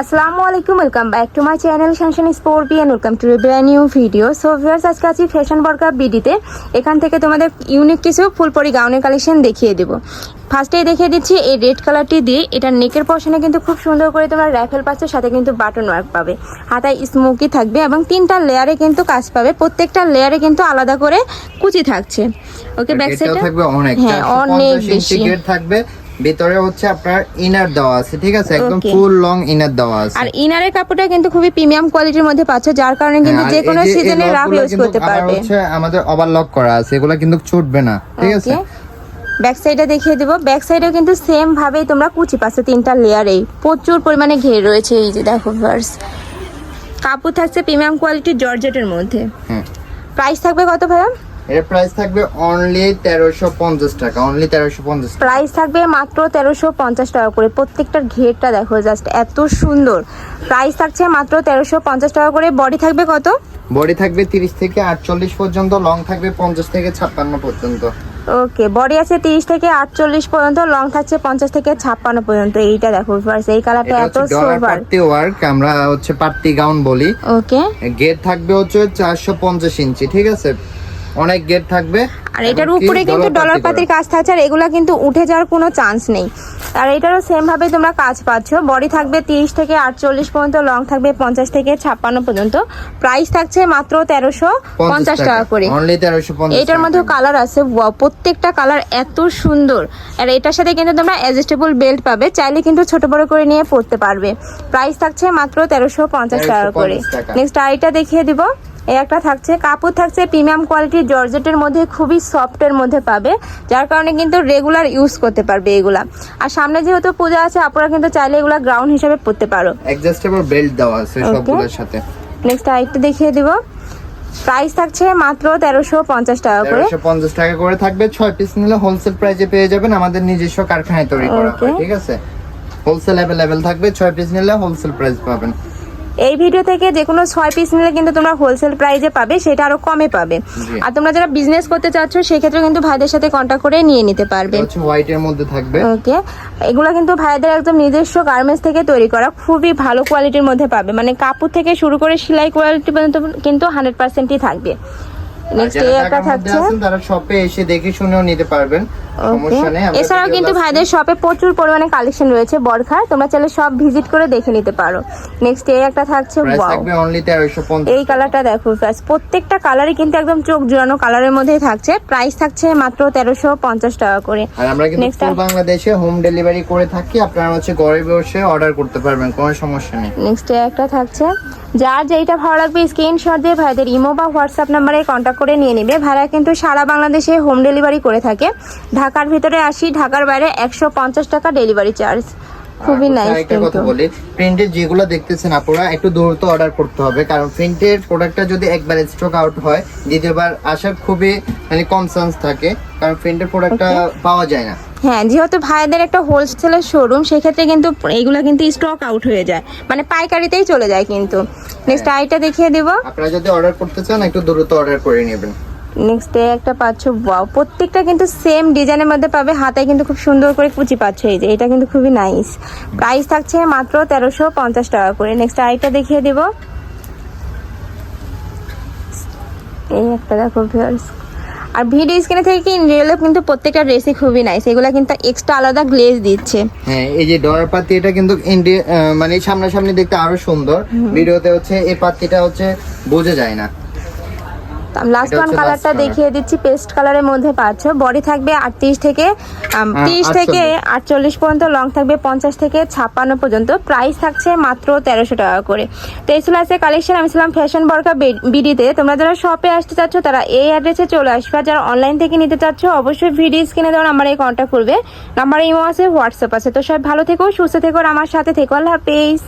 আসসালামু আলাইকুম welcome back to my channel Shanshan sporty and welcome to brand new video so viewers আজকে আছি fashion বর্কা বিডিতে এখান থেকে তোমাদের ইউনিক কিছু ফুলপরি গাউনের কালেকশন দেখিয়ে দেবো। ফার্স্টেই দেখিয়ে দিচ্ছি এই রেড কালারটি দিয়ে। এটা নেকের পশনে কিন্তু খুব সুন্দর করে তোমরা র্যাফেল পাচ্ছ সাথে কিন্তু বাটন ওয়ার্ক পাবে। হাতায় স্মোকি থাকবে এবং তিনটা লেয়ারে কিন্তু কাজ পাবে। প্রত্যেকটা লেয়ারে কিন্তু আলাদা করে কুচি থাকছে। ওকে ব্যাক এটাও সাইডে থাকবে অনেক হ্যাঁ অনেক বেশি। থাকবে। ভিতরে হচ্ছে আপনার ইনার দেওয়া আছে ঠিক আছে? একদম ফুল লং ইনার দেওয়া আছে। আর ইনারের কাপড়টা কিন্তু খুবই প্রিমিয়াম কোয়ালিটির মধ্যে পাচ্ছ যার কারণে কিন্তু হ্যাঁ, যে কোনো সিজনে রাফ ইউজ করতে পারবে। হচ্ছে আমাদের ওভারলক করা আছে এগুলো কিন্তু ছুটবে না ঠিক আছে? ব্যাক সাইডে দেখিয়ে দেবো। ব্যাক সাইডেও কিন্তু সেম ভাবেই তোমরা কুচি পাচ্ছ তিনটা লেয়ারেই প্রচুর পরিমাণে ঘের রয়েছে এই যে দেখো ভার্স কাপড় থাকছে প্রিমিয়াম কোয়ালিটির জর্জেটের মধ্যে। হ্যাঁ। প্রাইস থাকবে কত ভাইয়া? এর প্রাইস থাকবে অনলি তেরোশো পঞ্চাশ টাকা অনলি তেরোশো পঞ্চাশ প্রাইস থাকবে মাত্র তেরোশো পঞ্চাশ টাকা করে। প্রত্যেকটার ঘেরটা দেখো জাস্ট এত সুন্দর। প্রাইস থাকছে মাত্র তেরোশো পঞ্চাশ টাকা করে। বডি থাকবে কত? বডি থাকবে তিরিশ থেকে আটচল্লিশ পর্যন্ত লং থাকবে পঞ্চাশ থেকে ছাপ্পান্ন পর্যন্ত। ওকে বডি আছে তিরিশ থেকে আটচল্লিশ পর্যন্ত লং থাকছে পঞ্চাশ থেকে ছাপ্পান্ন পর্যন্ত। এইটা দেখো ভার্স এই কালারটা এত সোবার পার্টি ওয়ার্ক আমরা হচ্ছে পার্টি গাউন বলি। ওকে গেট থাকবে হচ্ছে চারশো পঞ্চাশ ইঞ্চি ঠিক আছে? অনেক গেট থাকবে। আর এটার উপরে কিন্তু ডলার পাতির কাজ থাকছে আর এগুলা কিন্তু উঠে যাওয়ার কোনো চান্স নেই। আর এটারও সেম ভাবে তোমরা কাজ পাচ্ছ। বডি থাকবে তিরিশ থেকে আটচল্লিশ পর্যন্ত লং থাকবে পঞ্চাশ থেকে ছাপ্পান্ন পর্যন্ত। প্রাইস থাকছে মাত্র তেরোশো। পঞ্চাশ টাকা। করে। এটার মধ্যে কালার আছে। প্রত্যেকটা কালার এত সুন্দর। আর এটার সাথে কিন্তু তোমরা অ্যাডজাস্টেবল বেল্ট পাবে। চাইলে কিন্তু ছোট বড় করে নিয়ে পড়তে পারবে। প্রাইস থাকছে মাত্র তেরোশো পঞ্চাশ টাকা করে। 1350 টাকা। নেক্সট আইটা দেখিয়ে দিব। এই একটা থাকছে। কাপড় থাকছে প্রিমিয়াম কোয়ালিটির জর্জেটের মধ্যে খুবই সফটের মধ্যে পাবে যার কারণে কিন্তু রেগুলার ইউজ করতে পারবে এগুলা। আর সামনে যেহেতু পূজা আছে আপনারা কিন্তু চাইলে এগুলা গ্রাউন্ড হিসেবে পরতে পারো। অ্যাডজাস্টেবল বেল্ট দেওয়া আছে. সবগুলোর সাথে। নেক্সট আরেকটা দেখিয়ে দিব। প্রাইস থাকছে মাত্র তেরোশো পঞ্চাশ টাকা করে। পঞ্চাশ টাকা করে থাকবে। ছয় পিস নিলে হোলসেল প্রাইসে পেয়ে যাবেন। আমাদের নিজস্ব কারখানায় তৈরি করা হয় ঠিক আছে? হোলসেল অ্যাভেলেবেল থাকবে। ছয় পিস নিলে হোলসেল প্রাইস পাবেন। এই ভিডিও থেকে যে কোনো ছয় পিস নিলে কিন্তু তোমরা হোলসেল প্রাইজে পাবে সেটা আরও কমে পাবে। আর তোমরা যারা বিজনেস করতে চাচ্ছ সেক্ষেত্রে কিন্তু ভাইদের সাথে কন্ট্যাক্ট করে নিয়ে নিতে পারবে। এটা হোয়াইট এর মধ্যে থাকবে। ওকে এগুলো কিন্তু ভাইদের একদম নিজস্ব গার্মেন্টস থেকে তৈরি করা খুবই ভালো কোয়ালিটির মধ্যে পাবে। মানে কাপড় থেকে শুরু করে সেলাই কোয়ালিটি পর্যন্ত কিন্তু হান্ড্রেড পার্সেন্টই থাকবে। নেক্সট এই একটা থাকছে। তারা শপে এসে দেখে শুনেও নিতে পারবেন। ওকে এছাড়াও কিন্তু ভাইদের শপে প্রচুর পরিমাণে কালেকশন রয়েছে বরখার। তোমরা চাইলে সব ভিজিট করে দেখে নিতে পারো। নেক্সট এই একটা থাকছে এই কালারটা দেখো guys, প্রত্যেকটা কালারই কিন্তু একদম চোখ জুড়ানো কালারের মধ্যেই থাকছে। প্রাইস থাকছে মাত্র তেরোশো পঞ্চাশ টাকা করে। আর আমরা কিন্তু বাংলাদেশে হোম ডেলিভারি করে থাকি। আপনারা হচ্ছে ঘরে বসে অর্ডার করতে পারবেন কোনো সমস্যা নেই। নেক্সট একটা থাকছে। যার যেইটা ভালো লাগবে স্ক্রিনশট দিয়ে ভাইদের ইমো বা হোয়াটসঅ্যাপ নাম্বারে কন্ট্যাক্ট করে নিয়ে নেবে। ভাড়া কিন্তু সারা বাংলাদেশে হোম ডেলিভারি করে থাকে। ঢাকার ভিতরে আসি ঢাকার বাইরে একশো পঞ্চাশ টাকা ডেলিভারি চার্জ খুবই নাইস আরেকটা কথা বলি প্রিন্টের যেগুলো দেখতেছেন আপনারা একটু দ্রুত অর্ডার করতে হবে কারণ প্রিন্টের প্রোডাক্টটা যদি একবার স্টক আউট হয় দ্বিতীয়বার আসার খুবই মানে কম চান্স থাকে কারণ প্রিন্টের প্রোডাক্টটা পাওয়া যায় না। হ্যাঁ যেহেতু ভাইদের একটা হোলসেলের শোরুম সেক্ষেত্রে কিন্তু কিন্তু স্টক আউট হয়ে যায়। মানে পাইকারিতেই চলে যায় কিন্তু। নেক্সট আইটা দেখিয়ে দিব। আপনারা যদি অর্ডার করতে চান একটু দ্রুত অর্ডার করে নেবেন। নেক্সট ডে একটা পাচ্ছ ওয়াও প্রত্যেকটা কিন্তু সেম ডিজাইনের মধ্যে পাবে। হাতায় কিন্তু খুব সুন্দর করে কুচি পাচ্ছ এই যে এটা কিন্তু খুবই নাইস প্রাইস থাকছে মাত্র তেরোশো পঞ্চাশ টাকা করে। নেক্সট আইটা দেখিয়ে দিব। এই একটা দেখো ভিউয়ার্স আর ভিডিও স্ক্রিনে থেকে কি রিয়েলে কিন্তু প্রত্যেকটা ড্রেসই খুবই নাইস এগুলো কিন্তু এক্সট্রা আলাদা গ্লেজ দিচ্ছে। হ্যাঁ এই যে ডলার পাতি এটা কিন্তু মানে সামনাসামনি দেখতে আরও সুন্দর। ভিডিওতে হচ্ছে এই পাতিটা হচ্ছে বোঝা যায় না। লাস্ট ওয়ান কালারটা দেখিয়ে দিচ্ছি পেস্ট কালারের মধ্যে পাচ্ছ। বডি থাকবে আটত্রিশ থেকে তিরিশ থেকে আটচল্লিশ। পর্যন্ত লং থাকবে পঞ্চাশ থেকে ছাপ্পান্ন পর্যন্ত। প্রাইস থাকছে মাত্র তেরোশো টাকা করে। তো এই ছিল আছে কালেকশন আমি ছিলাম ফ্যাশন বর্কা বিডিতে তোমরা যারা শপে আসতে চাচ্ছ তারা এই অ্যাড্রেসে চলে আসবে। আর যারা অনলাইন থেকে নিতে চাচ্ছ অবশ্যই ভিডিও স্ক্রিনে দেওয়ার নাম্বারে কন্ট্যাক্ট করবে। নাম্বার ইমো আছে হোয়াটসঅ্যাপ আছে। তো সবাই ভালো থেকো সুস্থ থেকো আমার সাথে থেকো। আল্লাহ হাফেজ।